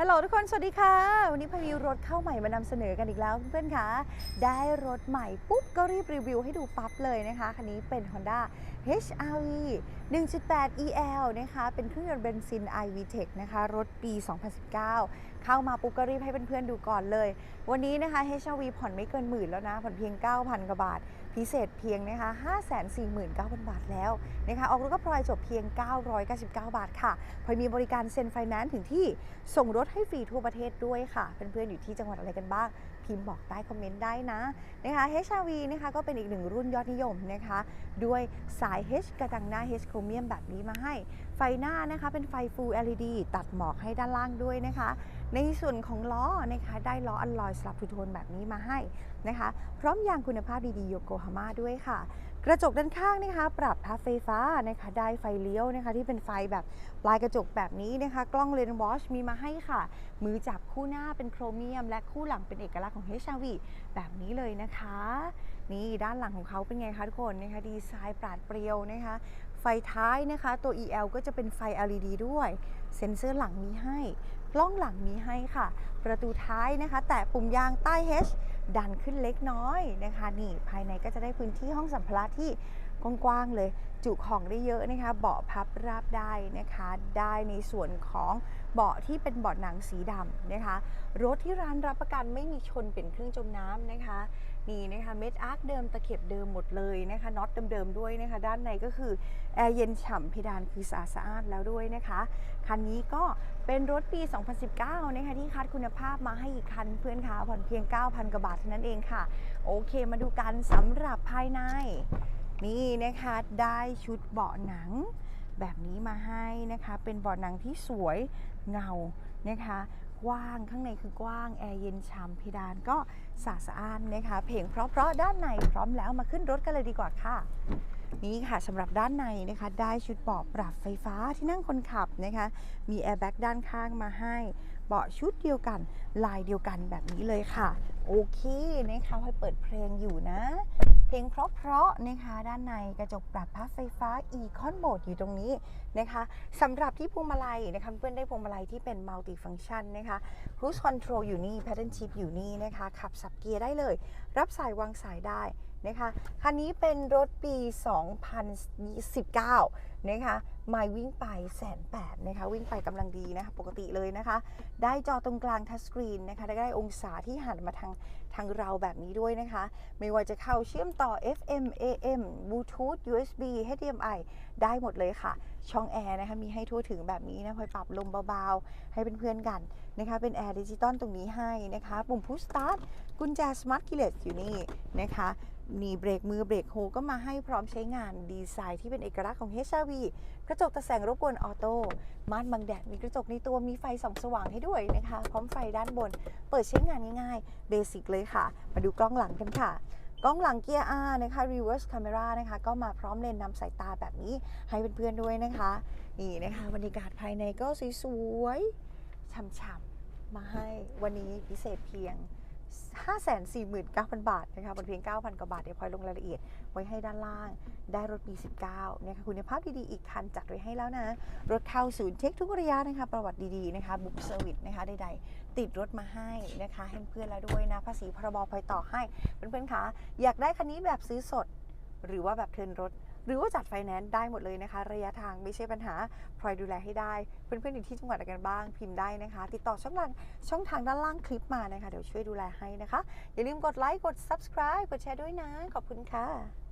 ฮัลโหลทุกคน สวัสดีค่ะ วันนี้พามีรถเข้าใหม่มานำเสนอกันอีกแล้วเพื่อนๆคะได้รถใหม่ปุ๊บก็รีบรีวิวให้ดูปั๊บเลยนะคะ คันนี้เป็น Honda HRV 1.8 EL นะคะ เป็นเครื่องยนต์เบนซิน iVTEC นะคะ รถปี 2019 เข้ามาปุ๊บก็รีบให้เพื่อนๆดูก่อนเลย วันนี้นะคะ HRV ผ่อนไม่เกินหมื่นแล้วนะ ผ่อนเพียง 9,000 กว่าบาทพิเศษเพียงนะคะ549,000 บาทแล้วนะคะออกรถก็พลอยจบเพียง 999 บาทค่ะพลอยมีบริการเซ็นไฟแนนซ์ถึงที่ส่งรถให้ฟรีทั่วประเทศด้วยค่ะ เพื่อนๆอยู่ที่จังหวัดอะไรกันบ้าง พิมพ์บอกใต้คอมเมนต์ได้นะนะคะ HRV นะคะก็เป็นอีกหนึ่งรุ่นยอดนิยมนะคะ ด้วยสาย H กระจังหน้า H โครเมียมแบบนี้มาให้ ไฟหน้านะคะเป็นไฟ Full LED ตัดหมอกให้ด้านล่างด้วยนะคะ ในส่วนของล้อนะคะได้ล้ออัลลอยสลับทูโทนแบบนี้มาให้นะคะ พร้อมยางคุณภาพดีๆโยโกฮาม่าด้วยค่ะ กระจกด้านข้างนะคะ ปรับพับไฟฟ้านะคะได้ไฟเลี้ยวนะคะ ที่เป็นไฟแบบปลายกระจกแบบนี้นะคะ กล้องเลนส์วอชมีมาให้ค่ะ มือจับคู่หน้าเป็นโครเมียม และคู่หลังเป็นเอกลักษณ์ของ HRV แบบนี้เลยนะคะ นี่ด้านหลังของเขาเป็นไงคะทุกคนนะคะดีไซน์ปราดเปรียวนะคะไฟท้ายนะคะตัว EL ก็จะเป็นไฟ LED ด้วย เซ็นเซอร์หลังมีให้ กล้องหลังมีให้ค่ะ ประตูท้ายนะคะ แตะปุ่มยางใต้ H ดันขึ้นเล็กน้อยนะคะ นี่ภายในก็จะได้พื้นที่ห้องสัมภาระที่ กว้างๆเลย จุของได้เยอะนะคะเบาะพับราบได้นะคะ ได้ในส่วนของเบาะที่เป็นเบาะหนังสีดำนะคะ รถที่ร้านรับประกันไม่มีชนเป็นเครื่องจมน้ำนะคะนี่นะคะเม็ดอาร์คเดิมตะเข็บเดิมหมดเลยนะคะน็อตเดิมๆด้วยนะคะ ด้านในก็คือแอร์เย็นฉ่ำเพดานคือสะอาดสะอาดแล้วด้วยนะคะ คันนี้ก็เป็นรถปี 2019 นะคะที่คัดคุณภาพมาให้อีกคันเพื่อนคะผ่อนเพียง 9,000 กว่าบาทเท่านั้นเองค่ะ โอเคมาดูกันสำหรับภายใน นี่นะคะได้ชุดเบาะหนังแบบนี้มาให้นะคะเป็นเบาะหนังที่สวยเงานะคะกว้างข้างในคือกว้าง แอร์เย็นฉ่ำเพดานก็สะอาดสะอ้านนะคะ เพลงเพราะๆด้านในพร้อมแล้วมาขึ้นรถกันเลยดีกว่าค่ะ นี่ค่ะสำหรับด้านในนะคะ ได้ชุดเบาะปรับไฟฟ้าที่นั่งคนขับนะคะ มีแอร์แบ็กด้านข้างมาให้ เบาะชุดเดียวกัน ลายเดียวกันแบบนี้เลยค่ะ โอเคนะคะพลอยเปิดเพลงอยู่นะ เพลงเพราะๆนะคะด้านในกระจกปรับพับไฟฟ้าอีคอนโหมดอยู่ตรงนี้นะคะสำหรับที่พวงมาลัยนะคะเพื่อนได้พวงมาลัยที่เป็นมัลติฟังชั่นนะคะรูสคอนโทรลอยู่นี่แพทเทิร์นชิพอยู่นี่นะคะขับสับเกียร์ได้เลย รับสายวางสายได้ นะคะคันนี้เป็นรถปี 2019 นะคะไม่วิ่งไปแสนแปดนะคะวิ่งไปกำลังดีนะคะปกติเลยนะคะ ได้จอตรงกลางทัชสกรีนนะคะได้องศาที่หันมาทางทางเราแบบนี้ด้วยนะคะ ไม่ว่าจะเข้าเชื่อมต่อ FM AM Bluetooth USB HDMI ได้หมดเลยค่ะ ช่องแอร์นะคะมีให้ทั่วถึงแบบนี้นะคอยปรับลมเบาๆ ให้เป็นเพื่อนกันนะคะเป็นแอร์ดิจิตอลตรงนี้ให้นะคะ ปุ่มพุชสตาร์ทกุญแจสมาร์ทคีเลสอยู่นี่นะคะ มีเบรกมือเบรกโฮก็มาให้พร้อมใช้งานดีไซน์ที่เป็นเอกลักษณ์ของ HRV กระจกตะแสงรบกวนออโต้ม่านบังแดดมีกระจกในตัวมีไฟส่องสว่างให้ด้วยนะคะ พร้อมไฟด้านบน เปิดใช้งานง่ายๆเบสิกเลยค่ะ มาดูกล้องหลังกันค่ะกล้องหลังเกียร์ R นะคะ reverse camera นะคะ ก็มาพร้อมเลนส์นำสายตาแบบนี้ให้เพื่อนๆด้วยนะคะ นี่นะคะบรรยากาศภายในก็สวยๆฉ่ำๆมาให้วันนี้พิเศษเพียง 549,000 บาทนะคะบนเพียง 9,000 กว่าบาท เดี๋ยวพลอยลงรายละเอียดไว้ให้ด้านล่าง ได้รถปี 19นะคะคุณภาพดีๆ อีกคันจัดไว้ให้แล้วนะ รถเข้าศูนย์เช็คทุกระยะนะคะ ประวัติดีๆนะคะ บุ๊กเซอร์วิสนะคะใดๆ ติดรถมาให้นะคะให้เพื่อนแล้วด้วยนะ ภาษีพรบพลอยต่อให้ เพื่อนๆคะอยากได้คันนี้แบบซื้อสด หรือว่าแบบเทินรถ หรือว่าจัดไฟแนนซ์ได้หมดเลยนะคะ ระยะทางไม่ใช่ปัญหาพลอยดูแลให้ได้ เพื่อนๆอยู่ที่จังหวัดอะไรกันบ้างพิมพ์ได้นะคะ ติดต่อช่องทางช่องทางด้านล่างคลิปมานะคะ เดี๋ยวช่วยดูแลให้นะคะ อย่าลืมกดไลค์กด subscribe กดแชร์ด้วยนะ ขอบคุณค่ะ